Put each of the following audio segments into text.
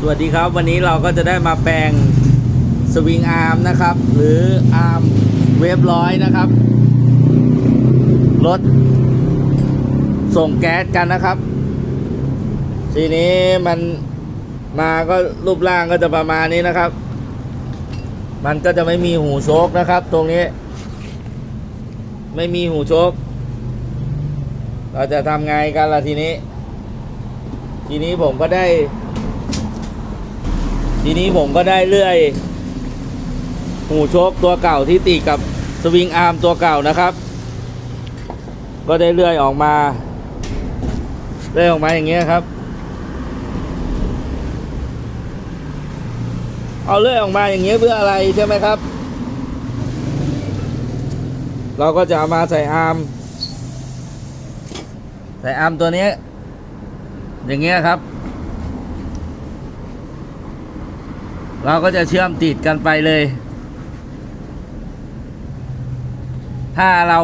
สวัสดีครับวันนี้เราก็จะได้มาแปลงสวิงอาร์มนะครับ หรืออาร์มเวฟร้อยนะครับ รถส่งแก๊สกันนะครับ ทีนี้มันมาก็รูปร่างก็จะประมาณนี้นะครับ มันก็จะไม่มีหูโชคนะครับ ตรงนี้ ไม่มีหูโชคเราจะทำไงกันล่ะทีนี้ ทีนี้ผมก็ได้ ทีนี้ผมก็ได้เลื่อย หูโชคตัวเก่าที่ติดกับสวิงอาร์มตัวเก่านะครับ ก็ได้เลื่อยออกมาเลื่อยออกมาอย่างเงี้ยครับ เอาเลื่อยออกมาอย่างเงี้ยเพื่ออะไรใช่ไหมครับ เราก็จะเอามาใส่อาร์มใส่อาร์มตัวนี้ อย่างเงี้ยครับ เราก็จะเชื่อมติดกันไปเลย ถ้าเรา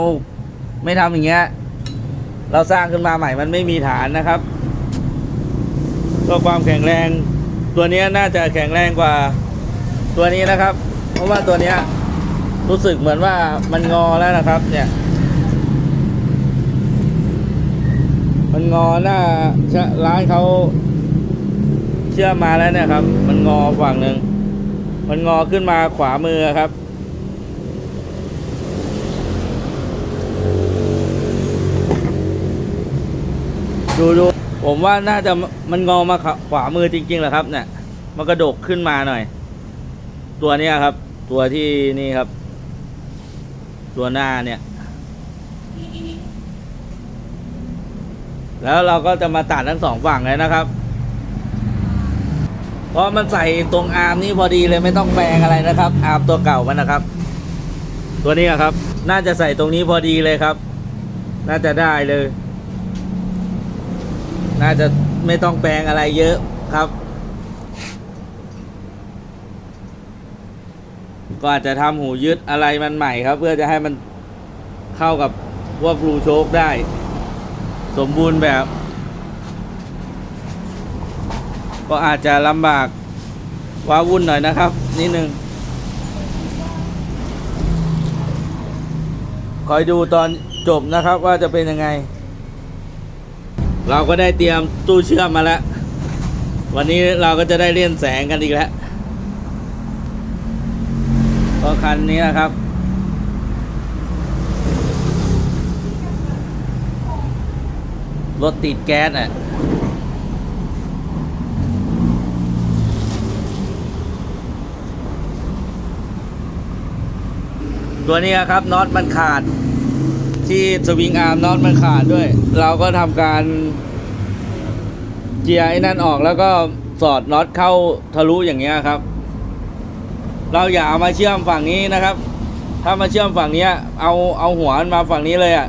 ไม่ทำอย่างเงี้ย เราสร้างขึ้นมาใหม่มันไม่มีฐานนะครับตัวความแข็งแรง ตัวนี้น่าจะแข็งแรงกว่า ตัวนี้นะครับ เพราะว่าตัวนี้รู้สึกเหมือนว่ามันงอแล้วนะครับ เนี่ย มันงอหน้าชะร้านเขา เชื่อมมาแล้วเนี่ยครับ มันงอฝั่งหนึ่งมันงอขึ้นมาขวามือครับ ดูดูผมว่าน่าจะมันงอมาขวามือจริงๆแหละครับ เนี่ย มันกระดกขึ้นมาหน่อย ตัวเนี้ยครับ ตัวที่นี่ครับ ตัวหน้าเนี่ย แล้วเราก็จะมาตัดทั้งสองฝั่งเลยนะครับ เพราะมันใส่ตรงอาร์มนี่พอดีเลยไม่ต้องแปลงอะไรนะครับ อาร์มตัวเก่ามันนะครับ ตัวนี้ครับ น่าจะใส่ตรงนี้พอดีเลยครับ น่าจะได้เลย น่าจะไม่ต้องแปลงอะไรเยอะครับ ก็อาจจะทำหูยึดอะไรมันใหม่ครับ เพื่อจะให้มันเข้ากับพวกรูโชคได้ สมบูรณ์แบบ ก็อาจจะลำบากว้าวุ่นหน่อยนะครับ นิดนึงคอยดูตอนจบนะครับว่าจะเป็นยังไง เราก็ได้เตรียมตู้เชื่อมมาแล้ว วันนี้เราก็จะได้เลี่ยนแสงกันอีกแล้วก็คันนี้นะครับ รถติดแก๊สอะ ตัวนี้ครับน็อตมันขาด ที่สวิงอาร์มน็อตมันขาดด้วย เราก็ทำการเจียร์ไอ้นั่นออกแล้วก็สอดน็อตเข้าทะลุอย่างเงี้ยครับ เราอย่าเอามาเชื่อมฝั่งนี้นะครับ ถ้ามาเชื่อมฝั่งเนี้ยเอาเอาหัวมันมาฝั่งนี้เลยอะ่ะ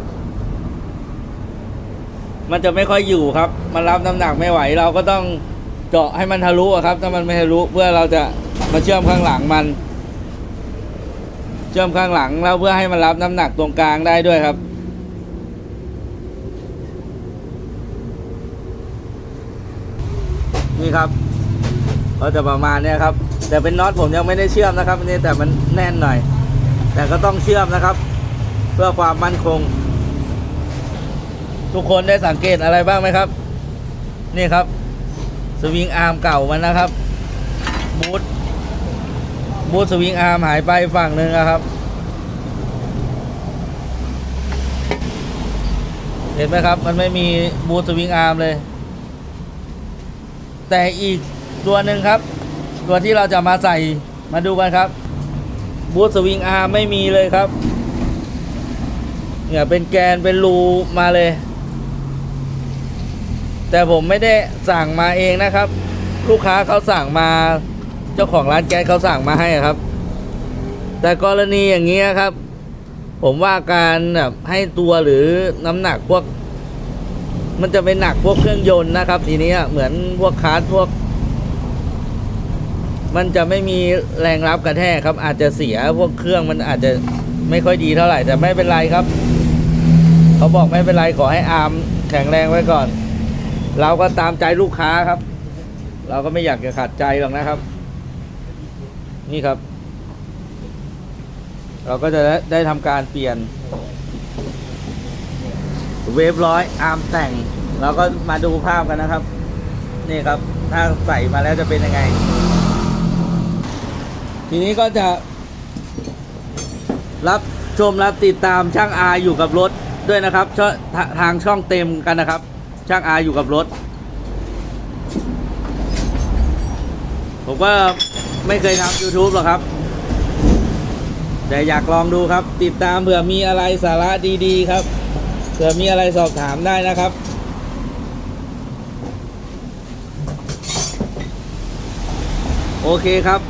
มันจะไม่ค่อยอยู่ครับ มันรับน้ำหนักไม่ไหว เราก็ต้องเจาะให้มันทะลุครับ ถ้ามันไม่ทะลุเพื่อเราจะมาเชื่อมข้างหลังมัน เชื่อมข้างหลังแล้วเพื่อให้มันรับน้ำหนักตรงกลางได้ด้วยครับ นี่ครับก็จะประมาณเนี้ยครับ แต่เป็นน็อตผมยังไม่ได้เชื่อมนะครับนนี้แต่มันแน่นหน่อย แต่ก็ต้องเชื่อมนะครับ เพื่อความมั่นคง ทุกคนได้สังเกตอะไรบ้างไหมครับ นี่ครับ สวิงอาร์มเก่ามันนะครับบูท บูทสวิงอาร์มหายไปฝั่งหนึ่งอะครับ เห็นไหมครับ มันไม่มีบูทสวิงอาร์มเลย แต่อีกตัวหนึ่งครับ ตัวที่เราจะมาใส่มาดูกันครับ บูทสวิงอาร์มไม่มีเลยครับ เนี่ยเป็นแกนเป็นรูมาเลย แต่ผมไม่ได้สั่งมาเองนะครับ ลูกค้าเขาสั่งมา เจ้าของร้านแก๊สเขาสั่งมาให้ครับ แต่กรณีอย่างเงี้ยครับ ผมว่าการแบบให้ตัวหรือน้ำหนักพวก มันจะเป็นหนักพวกเครื่องยนต์นะครับ ทีนี้เหมือนพวกคาร์ดพวก มันจะไม่มีแรงรับกระแทกครับ อาจจะเสียพวกเครื่องมันอาจจะไม่ค่อยดีเท่าไหร่ แต่ไม่เป็นไรครับ เขาบอกไม่เป็นไรขอให้อาร์มแข็งแรงไว้ก่อน เราก็ตามใจลูกค้าครับ เราก็ไม่อยากจะขัดใจหรอกนะครับ นี่ครับ เราก็จะได้ไดทำการเปลี่ยน เวฟร้อยอาร์มแต่ง เราก็มาดูภาพกันนะครับ นี่ครับ ถ้าใส่มาแล้วจะเป็นยังไง ทีนี้ก็จะรับชมรับติดตามช่างอาอยู่กับรถด้วยนะครับช่องทาทางช่องเต็มกันนะครับ ช่างอาอยู่กับรถ ผมก็ ไม่เคยทำ YouTube หรอกครับ แต่อยากลองดูครับ ติดตามเผื่อมีอะไรสาระดีๆ ครับเผื่อมีอะไรสอบถามได้นะครับ โอเคครับ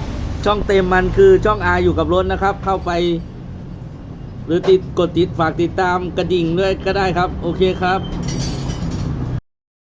ช่องเต็มมันคือช่องอาอยู่กับรถนะครับ เข้าไป หรือติดกดติดฝากติดตามกระดิ่งด้วยก็ได้ครับ โอเคครับ